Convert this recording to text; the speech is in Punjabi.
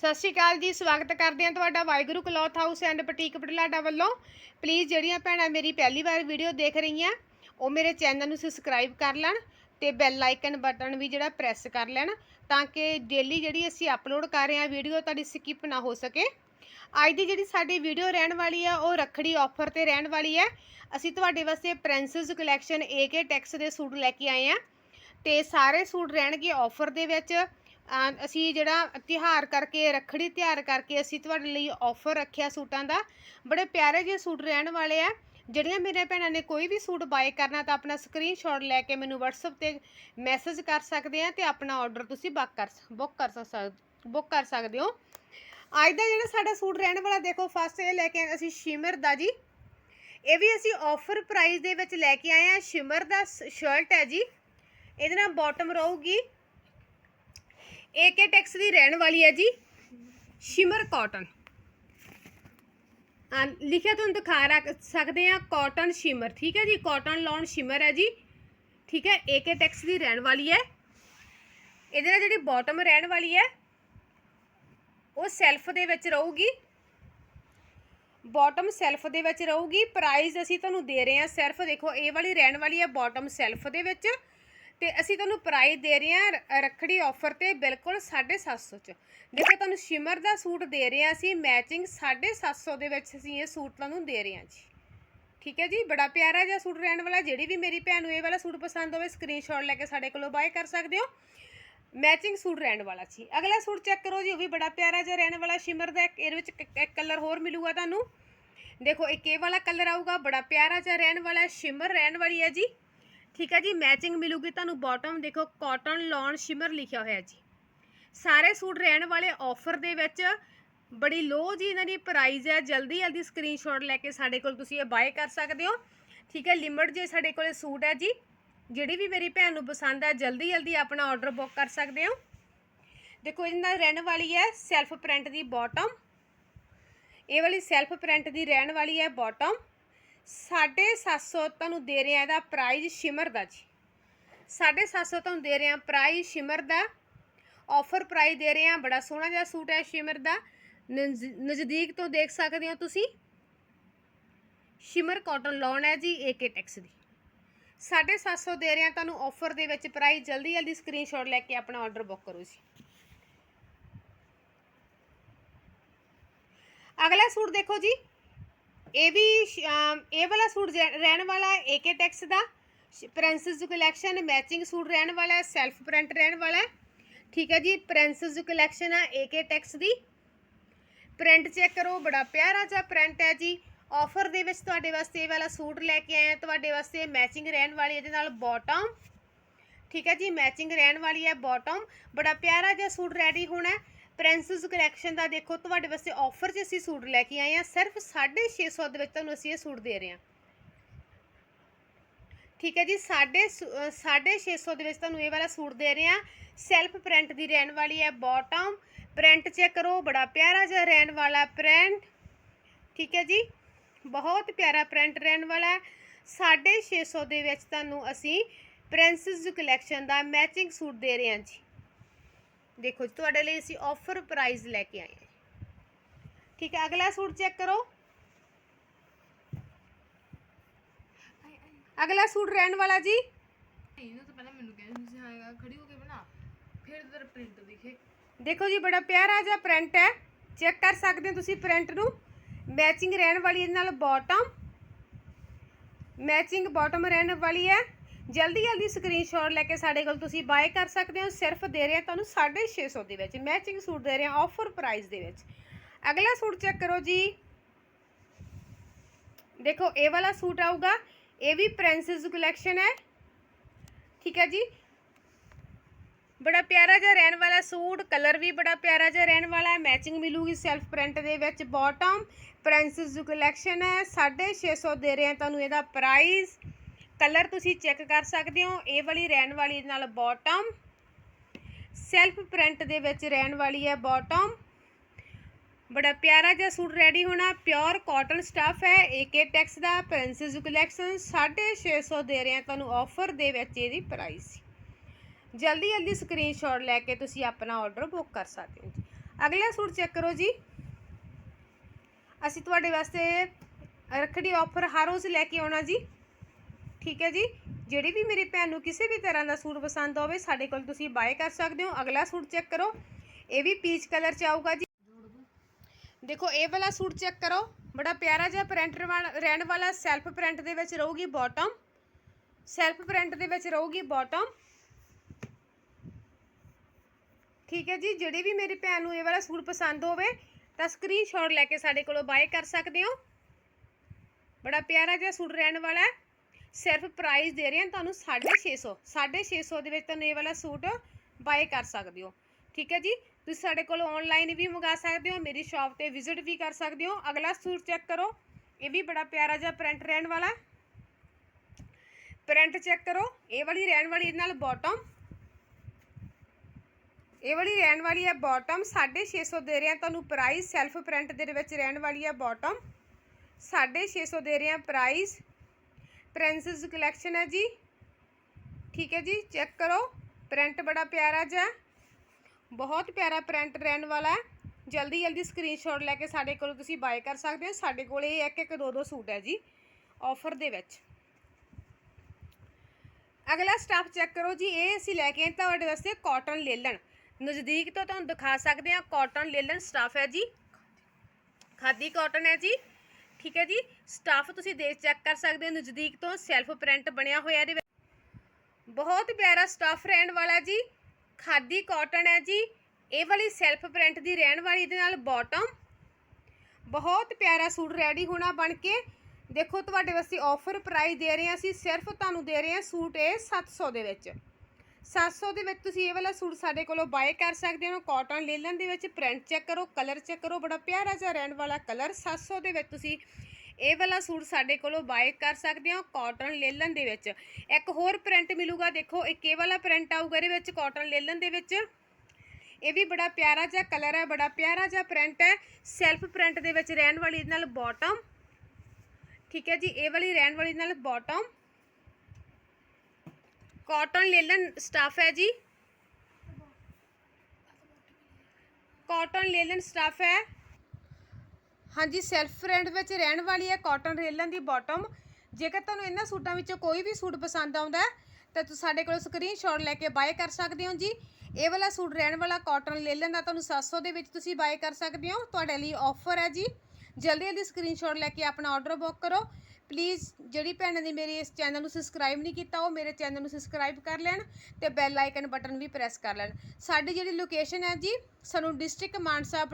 ਸਤਿ ਸ਼੍ਰੀ ਅਕਾਲ ਜੀ, ਸਵਾਗਤ ਕਰਦੇ ਹਾਂ ਤੁਹਾਡਾ Waheguru cloth house and boutique Batlada ਵੱਲੋਂ। ਪਲੀਜ਼ ਜਿਹੜੀਆਂ ਭੈਣਾਂ ਮੇਰੀ ਪਹਿਲੀ ਵਾਰ ਵੀਡੀਓ ਦੇਖ ਰਹੀਆਂ, ਉਹ ਮੇਰੇ ਚੈਨਲ ਨੂੰ ਸਬਸਕ੍ਰਾਈਬ ਕਰ ਲੈਣ ਤੇ ਬੈਲ ਆਈਕਨ ਬਟਨ ਵੀ ਜਿਹੜਾ ਪ੍ਰੈਸ ਕਰ ਲੈਣ ਤਾਂ ਕਿ ਡੇਲੀ ਜਿਹੜੀ ਅਸੀਂ ਅਪਲੋਡ ਕਰ ਰਹੇ ਹਾਂ ਵੀਡੀਓ ਤੁਹਾਡੀ ਸਕਿਪ ਨਾ ਹੋ ਸਕੇ। ਅੱਜ ਦੀ ਜਿਹੜੀ ਸਾਡੀ ਵੀਡੀਓ ਰਹਿਣ ਵਾਲੀ ਆ, ਉਹ ਰੱਖੜੀ ਆਫਰ ਤੇ ਰਹਿਣ ਵਾਲੀ ਹੈ। ਅਸੀਂ ਤੁਹਾਡੇ ਵਾਸਤੇ ਪ੍ਰਿੰਸਸ ਕਲੈਕਸ਼ਨ ਏਕੇ ਟੈਕਸ ਦੇ ਸੂਟ ਲੈ ਕੇ ਆਏ ਹਾਂ ਤੇ ਸਾਰੇ ਸੂਟ ਰਹਿਣਗੇ ਆਫਰ ਦੇ ਵਿੱਚ। ਅਸੀਂ ਜਿਹੜਾ ਤਿਉਹਾਰ ਕਰਕੇ, ਰੱਖੜੀ ਤਿਉਹਾਰ ਕਰਕੇ ਅਸੀਂ ਤੁਹਾਡੇ ਲਈ ਆਫਰ ਰੱਖਿਆ ਸੂਟਾਂ ਦਾ। ਬੜੇ ਪਿਆਰੇ ਜਿਹੇ ਸੂਟ ਰਹਿਣ ਵਾਲੇ ਆ। ਜਿਹੜੀਆਂ ਮੇਰੇ ਭੈਣਾਂ ਨੇ ਕੋਈ ਵੀ ਸੂਟ ਬਾਏ ਕਰਨਾ ਤਾਂ ਆਪਣਾ ਸਕਰੀਨਸ਼ਾਟ ਲੈ ਕੇ ਮੈਨੂੰ WhatsApp ਤੇ ਮੈਸੇਜ ਕਰ ਸਕਦੇ ਆ ਤੇ ਆਪਣਾ ਆਰਡਰ ਤੁਸੀਂ ਬੁੱਕ ਕਰ ਬੁੱਕ ਕਰ ਸਕ ਬੁੱਕ ਕਰ ਸਕਦੇ ਹੋ। ਅੱਜ ਦਾ ਜਿਹੜਾ ਸਾਡਾ ਸੂਟ ਰਹਿਣ ਵਾਲਾ, ਦੇਖੋ ਫਸਟ ਇਹ ਲੈ ਕੇ ਆਏ ਅਸੀਂ ਸ਼ਿਮਰ ਦਾ ਜੀ। ਇਹ ਵੀ ਅਸੀਂ ਆਫਰ ਪ੍ਰਾਈਸ ਦੇ ਵਿੱਚ ਲੈ ਕੇ ਆਏ ਆ। ਸ਼ਿਮਰ ਦਾ ਸ਼ਰਟ ਹੈ ਜੀ। ਇਹਦੇ ਨਾਲ ਬਾਟਮ ਰਹੂਗੀ। ਏਕੇ ਟੈਕਸ ਦੀ ਰਹਿਣ ਵਾਲੀ ਹੈ ਜੀ ਸ਼ਿਮਰ ਕਾਟਨ ਲਿਖਿਆ ਤੁਹਾਨੂੰ ਦਿਖਾ ਰੱਖ ਸਕਦੇ ਆ ਕਾਟਨ ਸ਼ਿਮਰ, ਠੀਕ ਹੈ ਜੀ? ਕਾਟਨ ਲੌਨ ਸ਼ਿਮਰ ਹੈ ਜੀ। ਠੀਕ ਹੈ ਏਕੇ ਟੈਕਸ ਦੀ ਰਹਿਣ ਵਾਲੀ ਹੈ। ਇਹਦੇ ਨਾਲ ਜਿਹੜੀ ਬਾਟਮ ਰਹਿਣ ਵਾਲੀ ਹੈ, ਉਹ ਸੈਲਫ ਦੇ ਵਿੱਚ ਰਹੂਗੀ। ਬਾਟਮ ਸੈਲਫ ਦੇ ਵਿੱਚ ਰਹੂਗੀ। ਪ੍ਰਾਈਸ ਅਸੀਂ ਤੁਹਾਨੂੰ ਦੇ ਰਹੇ ਹਾਂ ਸਿਰਫ ਦੇਖੋ ਇਹ ਵਾਲੀ ਰਹਿਣ ਵਾਲੀ ਹੈ ਬਾਟਮ ਸੈਲਫ ਦੇ ਵਿੱਚ। ਤੇ ਅਸੀਂ ਤੁਹਾਨੂੰ ਪ੍ਰਾਈਸ ਦੇ ਰਹੇ ਹਾਂ ਰ- ਰੱਖੜੀ ਆਫਰ ਤੇ ਬਿਲਕੁਲ 750 ਚ। ਦੇਖੋ ਤੁਹਾਨੂੰ ਸ਼ਿਮਰ ਦਾ ਸੂਟ ਦੇ ਰਹੇ ਹਾਂ ਅਸੀਂ ਮੈਚਿੰਗ 750 ਦੇ ਵਿੱਚ ਅਸੀਂ ਇਹ ਸੂਟ ਤੁਹਾਨੂੰ ਦੇ ਰਹੇ ਹਾਂ ਜੀ। ਠੀਕ ਹੈ ਜੀ? ਬੜਾ ਪਿਆਰਾ ਜਿਹਾ ਸੂਟ ਰਹਿਣ ਵਾਲਾ, ਜਿਹੜੀ ਵੀ ਮੇਰੀ ਭੈਣ ਨੂੰ ਇਹ ਵਾਲਾ ਸੂਟ ਪਸੰਦ ਹੋਵੇ ਸਕਰੀਨਸ਼ਾਟ ਲੈ ਕੇ ਸਾਡੇ ਕੋਲੋਂ ਬਾਏ ਕਰ ਸਕਦੇ ਹੋ। ਮੈਚਿੰਗ ਸੂਟ ਰਹਿਣ ਵਾਲਾ ਜੀ। ਅਗਲਾ ਸੂਟ ਚੈੱਕ ਕਰੋ ਜੀ, ਉਹ ਵੀ ਬੜਾ ਪਿਆਰਾ ਜਿਹਾ ਰਹਿਣ ਵਾਲਾ ਸ਼ਿਮਰ ਦਾ ਇੱਕ, ਇਹਦੇ ਵਿੱਚ ਇੱਕ- ਇੱਕ ਕਲਰ ਹੋਰ ਮਿਲੂਗਾ ਤੁਹਾਨੂੰ। ਦੇਖੋ, ਇੱਕ ਇਹ ਵਾਲਾ ਕਲਰ ਆਊਗਾ, ਬੜਾ ਪਿਆਰਾ ਜਿਹਾ ਰਹਿਣ ਵਾਲਾ ਸ਼ਿਮਰ ਰਹਿਣ ਵਾਲੀ ਹੈ ਜੀ। ਠੀਕ ਹੈ ਜੀ ਮੈਚਿੰਗ ਮਿਲੂਗੀ ਤੁਹਾਨੂੰ ਬਾਟਮ ਦੇਖੋ ਕਾਟਨ ਲੌਨ ਸ਼ਿਮਰ ਲਿਖਿਆ ਹੋਇਆ ਜੀ। ਸਾਰੇ ਸੂਟ ਰਹਿਣ ਵਾਲੇ ਆਫਰ ਦੇ ਵਿੱਚ ਬੜੀ ਲੋ ਜੀ ਇਹਨਾਂ ਦੀ ਪ੍ਰਾਈਸ ਹੈ, ਜਲਦੀ ਜਲਦੀ ਸਕਰੀਨਸ਼ਾਟ ਲੈ ਕੇ ਸਾਡੇ ਕੋਲ ਤੁਸੀਂ ਇਹ ਬਾਏ ਕਰ ਸਕਦੇ ਹੋ। ਠੀਕ ਹੈ ਲਿਮਟ ਜੇ ਸਾਡੇ ਕੋਲੇ ਸੂਟ ਹੈ ਜੀ, ਜਿਹੜੀ ਵੀ ਮੇਰੀ ਭੈਣ ਨੂੰ ਪਸੰਦ ਹੈ, ਜਲਦੀ ਜਲਦੀ ਆਪਣਾ ਆਰਡਰ ਬੁੱਕ ਕਰ ਸਕਦੇ ਹੋ। ਦੇਖੋ, ਇਹਨਾਂ ਰਹਿਣ ਵਾਲੀ ਹੈ ਸੈਲਫ ਪ੍ਰਿੰਟ ਦੀ ਬਾਟਮ ਇਹ ਵਾਲੀ ਸੈਲਫ ਪ੍ਰਿੰਟ ਦੀ ਰਹਿਣ ਵਾਲੀ ਹੈ ਬਾਟਮ 750 ਤੁਹਾਨੂੰ ਦੇ ਰਹੇ ਆ ਇਹਦਾ ਪ੍ਰਾਈਸ ਸ਼ਿਮਰ ਦਾ ਜੀ। 750 ਤੁਹਾਨੂੰ ਦੇ ਰਹੇ ਆ ਪ੍ਰਾਈਸ ਸ਼ਿਮਰ ਦਾ। ਆਫਰ ਪ੍ਰਾਈਸ ਦੇ ਰਹੇ ਆ ਬੜਾ ਸੋਹਣਾ ਜਿਹਾ ਸੂਟ ਹੈ ਸ਼ਿਮਰ ਦਾ। ਨਜ਼- ਨਜ਼ਦੀਕ ਤੋਂ ਦੇਖ ਸਕਦੇ ਹੋ ਤੁਸੀਂ। ਸ਼ਿਮਰ ਕਾਟਨ ਲੌਨ ਹੈ ਜੀ ਏਕੇ ਟੈਕਸ ਦੀ। 750 ਦੇ ਰਹੇ ਆ ਤੁਹਾਨੂੰ ਆਫਰ ਦੇ ਵਿੱਚ ਪ੍ਰਾਈਸ ਜਲਦੀ ਜਲਦੀ ਸਕਰੀਨਸ਼ਾਟ ਲੈ ਕੇ ਆਪਣਾ ਆਰਡਰ ਬੁੱਕ ਕਰੋ ਜੀ। ਅਗਲਾ ਸੂਟ ਦੇਖੋ ਜੀ। ਇਹ ਵੀ ਸ਼- ਇਹ ਵਾਲਾ ਸੂਟ ਜੈ- ਰਹਿਣ ਵਾਲਾ ਹੈ ਏਕੇ ਟੈਕਸ ਦਾ। ਪ੍ਰਿੰਸਸ ਕਲੈਕਸ਼ਨ ਮੈਚਿੰਗ ਸੂਟ ਰਹਿਣ ਵਾਲਾ ਹੈ ਸੈਲਫ ਪ੍ਰਿੰਟ ਰਹਿਣ ਵਾਲਾ ਹੈ। ਠੀਕ ਹੈ ਜੀ ਪ੍ਰਿੰਸਸ ਕਲੈਕਸ਼ਨ ਆ ਏਕੇ ਟੈਕਸ ਦੀ। ਪ੍ਰਿੰਟ ਚੈੱਕ ਕਰੋ, ਬੜਾ ਪਿਆਰਾ ਜਿਹਾ ਪ੍ਰਿੰਟ ਹੈ ਜੀ। ਆਫਰ ਦੇ ਵਿੱਚ ਤੁਹਾਡੇ ਵਾਸਤੇ ਇਹ ਵਾਲਾ ਸੂਟ ਲੈ ਕੇ ਆਏ ਹਾਂ, ਤੁਹਾਡੇ ਵਾਸਤੇ ਮੈਚਿੰਗ ਰਹਿਣ ਵਾਲੀ ਇਹਦੇ ਨਾਲ ਬਾਟਮ ਠੀਕ ਹੈ ਜੀ ਮੈਚਿੰਗ ਰਹਿਣ ਵਾਲੀ ਹੈ ਬਾਟਮ ਬੜਾ ਪਿਆਰਾ ਜਿਹਾ ਸੂਟ ਰੈਡੀ ਹੋਣਾ ਪ੍ਰਿੰਸਸ ਕਲੈਕਸ਼ਨ ਦਾ ਦੇਖੋ, ਤੁਹਾਡੇ ਵਾਸਤੇ ਆਫਰ 'ਚ ਅਸੀਂ ਸੂਟ ਲੈ ਕੇ ਆਏ ਹਾਂ। ਸਿਰਫ 650 ਦੇ ਵਿੱਚ ਤੁਹਾਨੂੰ ਅਸੀਂ ਇਹ ਸੂਟ ਦੇ ਰਹੇ ਹਾਂ। ਠੀਕ ਹੈ ਜੀ 650 ਦੇ ਵਿੱਚ ਤੁਹਾਨੂੰ ਇਹ ਵਾਲਾ ਸੂਟ ਦੇ ਰਹੇ ਹਾਂ। ਸੈਲਫ ਪ੍ਰਿੰਟ ਦੀ ਰਹਿਣ ਵਾਲੀ ਹੈ ਬਾਟਮ ਪ੍ਰਿੰਟ ਚੈੱਕ ਕਰੋ, ਬੜਾ ਪਿਆਰਾ ਜਿਹਾ ਰਹਿਣ ਵਾਲਾ ਪ੍ਰਿੰਟ ਠੀਕ ਹੈ ਜੀ, ਬਹੁਤ ਪਿਆਰਾ ਪ੍ਰਿੰਟ ਰਹਿਣ ਵਾਲਾ ਹੈ। 650 ਦੇ ਵਿੱਚ ਤੁਹਾਨੂੰ ਅਸੀਂ ਪ੍ਰਿੰਸਸ ਕਲੈਕਸ਼ਨ ਦਾ ਮੈਚਿੰਗ ਸੂਟ ਦੇ ਰਹੇ ਹਾਂ ਜੀ। ਦੇਖੋ ਜੀ ਤੁਹਾਡੇ ਲਈ ਅਸੀਂ ਆਫਰ ਪ੍ਰਾਈਸ ਲੈ ਕੇ ਆਏ ਹਾਂ। ਠੀਕ ਹੈ ਅਗਲਾ ਸੂਟ ਚੈੱਕ ਕਰੋ। ਅਗਲਾ ਸੂਟ ਰਹਿਣ ਵਾਲਾ ਜੀ। ਇਹਨਾਂ ਤੋਂ ਪਹਿਲਾਂ ਮੈਨੂੰ ਕਹਿੰਦੇ ਤੁਸੀਂ ਆਏਗਾ ਖੜੀ ਹੋ ਕੇ ਬਣਾ। ਫਿਰ ਤੇਰਾ ਪ੍ਰਿੰਟ ਦਿਖੇ। ਦੇਖੋ ਜੀ ਬੜਾ ਪਿਆਰਾ ਜਿਹਾ ਪ੍ਰਿੰਟ ਹੈ। ਚੈੱਕ ਕਰ ਸਕਦੇ ਹੋ ਤੁਸੀਂ ਪ੍ਰਿੰਟ ਨੂੰ। ਮੈਚਿੰਗ ਰਹਿਣ ਵਾਲੀ ਇਹਦੇ ਨਾਲ ਬਾਟਮ ਮੈਚਿੰਗ ਬਾਟਮ ਰਹਿਣ ਵਾਲੀ ਹੈ। ਜਲਦੀ ਜਲਦੀ ਸਕਰੀਨਸ਼ਾਟ ਲੈ ਕੇ ਸਾਡੇ ਕੋਲ ਤੁਸੀਂ ਬਾਏ ਕਰ ਸਕਦੇ ਹੋ, ਸਿਰਫ ਦੇ ਰਹੇ ਹਾਂ ਤੁਹਾਨੂੰ 650 ਦੇ ਵਿੱਚ ਮੈਚਿੰਗ ਸੂਟ ਦੇ ਰਹੇ ਹਾਂ ਆਫਰ ਪ੍ਰਾਈਸ ਦੇ ਵਿੱਚ। ਅਗਲਾ ਸੂਟ ਚੈੱਕ ਕਰੋ ਜੀ। ਦੇਖੋ, ਇਹ ਵਾਲਾ ਸੂਟ ਆਊਗਾ, ਇਹ ਵੀ ਪ੍ਰਿੰਸਸ ਕਲੈਕਸ਼ਨ ਹੈ। ਠੀਕ ਹੈ ਜੀ? ਬੜਾ ਪਿਆਰਾ ਜਿਹਾ ਰਹਿਣ ਵਾਲਾ ਸੂਟ ਕਲਰ ਵੀ ਬੜਾ ਪਿਆਰਾ ਜਿਹਾ ਰਹਿਣ ਵਾਲਾ ਹੈ। ਮੈਚਿੰਗ ਮਿਲੂਗੀ ਸੈਲਫ ਪ੍ਰਿੰਟ ਦੇ ਵਿੱਚ ਬਾਟਮ ਪ੍ਰਿੰਸਸ ਕਲੈਕਸ਼ਨ ਹੈ। 650 ਦੇ ਰਹੇ ਹਾਂ ਤੁਹਾਨੂੰ ਇਹਦਾ ਪ੍ਰਾਈਸ ਕਲਰ ਤੁਸੀਂ ਚੈੱਕ ਕਰ ਸਕਦੇ ਹੋ, ਇਹ ਵਾਲੀ ਰਹਿਣ ਵਾਲੀ ਨਾਲ ਬਾਟਮ ਸੈਲਫ ਪ੍ਰਿੰਟ ਦੇ ਵਿੱਚ ਰਹਿਣ ਵਾਲੀ ਹੈ ਬਾਟਮ ਬੜਾ ਪਿਆਰਾ ਜਿਹਾ ਸੂਟ ਰੈਡੀ ਹੋਣਾ ਪਿਓਰ ਕਾਟਨ ਸਟਫ ਹੈ ਏਕੇ ਟੈਕਸ ਦਾ ਪ੍ਰਿੰਸਸ ਕਲੈਕਸ਼ਨ 650 ਦੇ ਰਹੇ ਹਾਂ ਤੁਹਾਨੂੰ ਆਫਰ ਦੇ ਵਿੱਚ ਇਹਦੀ ਪ੍ਰਾਈਸ ਜਲਦੀ ਜਲਦੀ ਸਕਰੀਨਸ਼ਾਟ ਲੈ ਕੇ ਤੁਸੀਂ ਆਪਣਾ ਆਰਡਰ ਬੁੱਕ ਕਰ ਸਕਦੇ ਹੋ ਜੀ। ਅਗਲਾ ਸੂਟ ਚੈੱਕ ਕਰੋ ਜੀ। ਅਸੀਂ ਤੁਹਾਡੇ ਵਾਸਤੇ ਰੱਖੜੀ ਆਫਰ ਹਰ ਰੋਜ਼ ਲੈ ਕੇ ਆਉਣਾ ਜੀ। ਠੀਕ ਹੈ ਜੀ। ਜਿਹੜੀ ਵੀ ਮੇਰੀ ਭੈਣ ਨੂੰ ਕਿਸੇ ਵੀ ਤਰ੍ਹਾਂ ਦਾ ਸੂਟ ਪਸੰਦ ਆਵੇ, ਸਾਡੇ ਕੋਲ ਤੁਸੀਂ ਬਾਏ ਕਰ ਸਕਦੇ ਹੋ। ਅਗਲਾ ਸੂਟ ਚੈੱਕ ਕਰੋ। ਇਹ ਵੀ ਪੀਚ ਕਲਰ ਚ ਆਊਗਾ ਜੀ। ਦੇਖੋ, ਇਹ ਵਾਲਾ ਸੂਟ ਚੈੱਕ ਕਰੋ। ਬੜਾ ਪਿਆਰਾ ਜਿਹਾ ਪ੍ਰਿੰਟ ਰਹਿਣ ਵਾਲਾ ਸੈਲਫ ਪ੍ਰਿੰਟ ਦੇ ਵਿੱਚ ਰਹੂਗੀ ਬਾਟਮ ਸੈਲਫ ਪ੍ਰਿੰਟ ਦੇ ਵਿੱਚ ਰਹੂਗੀ ਬਾਟਮ ਠੀਕ ਹੈ ਜੀ। ਜਿਹੜੀ ਵੀ ਮੇਰੀ ਭੈਣ ਨੂੰ ਇਹ ਵਾਲਾ ਸੂਟ ਪਸੰਦ ਹੋਵੇ, ਤਾਂ ਸਕਰੀਨਸ਼ਾਟ ਲੈ ਕੇ ਸਾਡੇ ਕੋਲੋਂ ਬਾਏ ਕਰ ਸਕਦੇ ਹੋ। ਬੜਾ ਪਿਆਰਾ ਜਿਹਾ ਸੂਟ ਰਹਿਣ ਵਾਲਾ ਹੈ। ਸਿਰਫ ਪ੍ਰਾਈਸ ਦੇ ਰਹੇ ਹਾਂ, ਤੁਹਾਨੂੰ 650 650 ਦੇ ਵਿੱਚ ਤੁਹਾਨੂੰ ਇਹ ਵਾਲਾ ਸੂਟ ਬਾਏ ਕਰ ਸਕਦੇ ਹੋ। ਠੀਕ ਹੈ ਜੀ? ਤੁਸੀਂ ਸਾਡੇ ਕੋਲ ਆਨਲਾਈਨ ਵੀ ਮੰਗਾ ਸਕਦੇ ਹੋ, ਮੇਰੀ ਸ਼ਾਪ ਤੇ ਵਿਜ਼ਿਟ ਵੀ ਕਰ ਸਕਦੇ ਹੋ। ਅਗਲਾ ਸੂਟ ਚੈੱਕ ਕਰੋ, ਇਹ ਵੀ ਬੜਾ ਪਿਆਰਾ ਜਿਹਾ ਪ੍ਰਿੰਟ ਰਹਿਣ ਵਾਲਾ। ਪ੍ਰਿੰਟ ਚੈੱਕ ਕਰੋ, ਇਹ ਵਾਲੀ ਰਹਿਣ ਵਾਲੀ ਇਹਦੇ ਨਾਲ ਬਾਟਮ ਇਹ ਵਾਲੀ ਰਹਿਣ ਵਾਲੀ ਹੈ ਬਾਟਮ 650 ਦੇ ਰਹੇ ਹਾਂ, ਤੁਹਾਨੂੰ ਪ੍ਰਾਈਸ ਸੈਲਫ ਪ੍ਰਿੰਟ ਦੇ ਵਿੱਚ ਰਹਿਣ ਵਾਲੀ ਹੈ ਬਾਟਮ 650 ਦੇ ਰਹੇ ਹਾਂ ਪ੍ਰਾਈਸ ਪ੍ਰਿੰਸਸ ਕਲੈਕਸ਼ਨ ਹੈ ਜੀ। ਠੀਕ ਹੈ ਜੀ ਚੈੱਕ ਕਰੋ। ਪ੍ਰਿੰਟ ਬੜਾ ਪਿਆਰਾ ਜਿਹਾ। ਬਹੁਤ ਪਿਆਰਾ ਪ੍ਰਿੰਟ ਰਹਿਣ ਵਾਲਾ ਹੈ। ਜਲਦੀ ਜਲਦੀ ਸਕਰੀਨਸ਼ਾਟ ਲੈ ਕੇ ਸਾਡੇ ਕੋਲ ਤੁਸੀਂ ਬਾਏ ਕਰ ਸਕਦੇ ਹੋ। ਸਾਡੇ ਕੋਲ ਇਹ ਇੱਕ ਇੱਕ, ਦੋ ਦੋ ਸੂਟ ਹੈ ਜੀ ਆਫਰ ਦੇ ਵਿੱਚ। ਅਗਲਾ ਸਟਾਫ ਚੈੱਕ ਕਰੋ ਜੀ। ਇਹ ਅਸੀਂ ਲੈ ਕੇ ਆਏ ਤੁਹਾਡੇ ਵਾਸਤੇ ਕਾਟਨ ਲੇਲਣ। ਨਜ਼ਦੀਕ ਤੋਂ ਤੁਹਾਨੂੰ ਦਿਖਾ ਸਕਦੇ ਹਾਂ ਕਾਟਨ ਲੇਲਣ ਸਟਾਫ ਹੈ ਜੀ। ਖਾਦੀ ਕਾਟਨ ਹੈ ਜੀ। ਠੀਕ ਹੈ ਜੀ? ਸਟਾਫ ਤੁਸੀਂ ਦੇਖ ਚੈੱਕ ਕਰ ਸਕਦੇ ਹੋ, ਨਜ਼ਦੀਕ ਤੋਂ ਸੈਲਫ ਪ੍ਰਿੰਟ ਬਣਿਆ ਹੋਇਆ ਇਹਦੇ ਬਹੁਤ ਪਿਆਰਾ ਸਟਾਫ ਰਹਿਣ ਵਾਲਾ ਜੀ। ਖਾਦੀ ਕਾਟਨ ਹੈ ਜੀ। ਇਹ ਵਾਲੀ ਸੈਲਫ ਪ੍ਰਿੰਟ ਦੀ ਰਹਿਣ ਵਾਲੀ ਇਹਦੇ ਨਾਲ ਬਾਟਮ ਬਹੁਤ ਪਿਆਰਾ ਸੂਟ ਰੈਡੀ ਹੋਣਾ ਬਣ ਕੇ। ਦੇਖੋ, ਤੁਹਾਡੇ ਵਾਸਤੇ ਆਫਰ ਪ੍ਰਾਈਸ ਦੇ ਰਹੇ ਹਾਂ ਅਸੀਂ। ਸਿਰਫ ਤੁਹਾਨੂੰ ਦੇ ਰਹੇ ਹਾਂ ਸੂਟ ਇਹ 700 ਦੇ ਵਿੱਚ। 700 ਦੇ ਵਿੱਚ ਤੁਸੀਂ ਇਹ ਵਾਲਾ ਸੂਟ ਸਾਡੇ ਕੋਲੋਂ ਬਾਏ ਕਰ ਸਕਦੇ ਹੋ। ਕਾਟਨ ਲੇਲਨ ਦੇ ਵਿੱਚ ਪ੍ਰਿੰਟ ਚੈੱਕ ਕਰੋ ਕਲਰ ਚੈੱਕ ਕਰੋ। ਬੜਾ ਪਿਆਰਾ ਜਿਹਾ ਰਹਿਣ ਵਾਲਾ ਕਲਰ 700 ਦੇ ਵਿੱਚ ਤੁਸੀਂ ਇਹ ਵਾਲਾ ਸੂਟ ਸਾਡੇ ਕੋਲੋਂ ਬਾਏ ਕਰ ਸਕਦੇ ਹੋ ਕਾਟਨ ਲੇਲਨ ਦੇ ਵਿੱਚ। ਇੱਕ ਹੋਰ ਪ੍ਰਿੰਟ ਮਿਲੂਗਾ, ਦੇਖੋ, ਇੱਕ ਇਹ ਵਾਲਾ ਪ੍ਰਿੰਟ ਆਊਗਾ ਇਹਦੇ ਵਿੱਚ ਕਾਟਨ ਲੇਲਨ ਦੇ ਵਿੱਚ। ਇਹ ਵੀ ਬੜਾ ਪਿਆਰਾ ਜਿਹਾ ਕਲਰ ਹੈ, ਬੜਾ ਪਿਆਰਾ ਜਿਹਾ ਪ੍ਰਿੰਟ ਹੈ। ਸੈਲਫ ਪ੍ਰਿੰਟ ਦੇ ਵਿੱਚ ਰਹਿਣ ਵਾਲੀ ਨਾਲ ਬਾਟਮ ਠੀਕ ਹੈ ਜੀ, ਇਹ ਵਾਲੀ ਰਹਿਣ ਵਾਲੀ ਨਾਲ ਬਾਟਮ ਕਾਟਨ ਲੇਲਨ ਸਟਾਫ ਹੈ ਜੀ। ਕਾਟਨ ਲੇਲਨ ਸਟਾਫ ਹੈ। ਹਾਂਜੀ ਸੈਲਫ ਪ੍ਰਿੰਟ ਵਿੱਚ ਰਹਿਣ ਵਾਲੀ ਹੈ ਕਾਟਨ ਰੇਲਨ ਦੀ ਬਾਟਮ ਜੇਕਰ ਤੁਹਾਨੂੰ ਇਹਨਾਂ ਸੂਟਾਂ ਵਿੱਚੋਂ ਕੋਈ ਵੀ ਸੂਟ ਪਸੰਦ ਆਉਂਦਾ ਤਾਂ ਤੁਸੀਂ ਸਾਡੇ ਕੋਲ ਸਕਰੀਨਸ਼ਾਟ ਲੈ ਕੇ ਬਾਏ ਕਰ ਸਕਦੇ ਹੋ ਜੀ। ਇਹ ਵਾਲਾ ਸੂਟ ਰਹਿਣ ਵਾਲਾ ਕਾਟਨ ਲੇਲਨ ਦਾ ਤੁਹਾਨੂੰ 700 ਦੇ ਵਿੱਚ ਤੁਸੀਂ ਬਾਏ ਕਰ ਸਕਦੇ ਹੋ। ਤੁਹਾਡੇ ਲਈ ਆਫਰ ਹੈ ਜੀ। ਜਲਦੀ ਜਲਦੀ ਸਕਰੀਨਸ਼ਾਟ ਲੈ ਕੇ ਆਪਣਾ ਆਰਡਰ ਬੁੱਕ ਕਰੋ। ਪਲੀਜ਼ ਜਿਹੜੀ ਭੈਣ ਨੇ ਮੇਰੇ ਇਸ ਚੈਨਲ ਨੂੰ ਸਬਸਕ੍ਰਾਈਬ ਨਹੀਂ ਕੀਤਾ, ਉਹ ਮੇਰੇ ਚੈਨਲ ਨੂੰ ਸਬਸਕ੍ਰਾਈਬ ਕਰ ਲੈਣ ਤੇ ਬੈਲ ਆਈਕਨ ਬਟਨ ਵੀ ਪ੍ਰੈਸ ਕਰ ਲੈਣ। ਸਾਡੀ ਜਿਹੜੀ ਲੋਕੇਸ਼ਨ ਹੈ ਜੀ, ਸਾਨੂੰ ਡਿਸਟ੍ਰਿਕਟ ਮਾਨਸਾ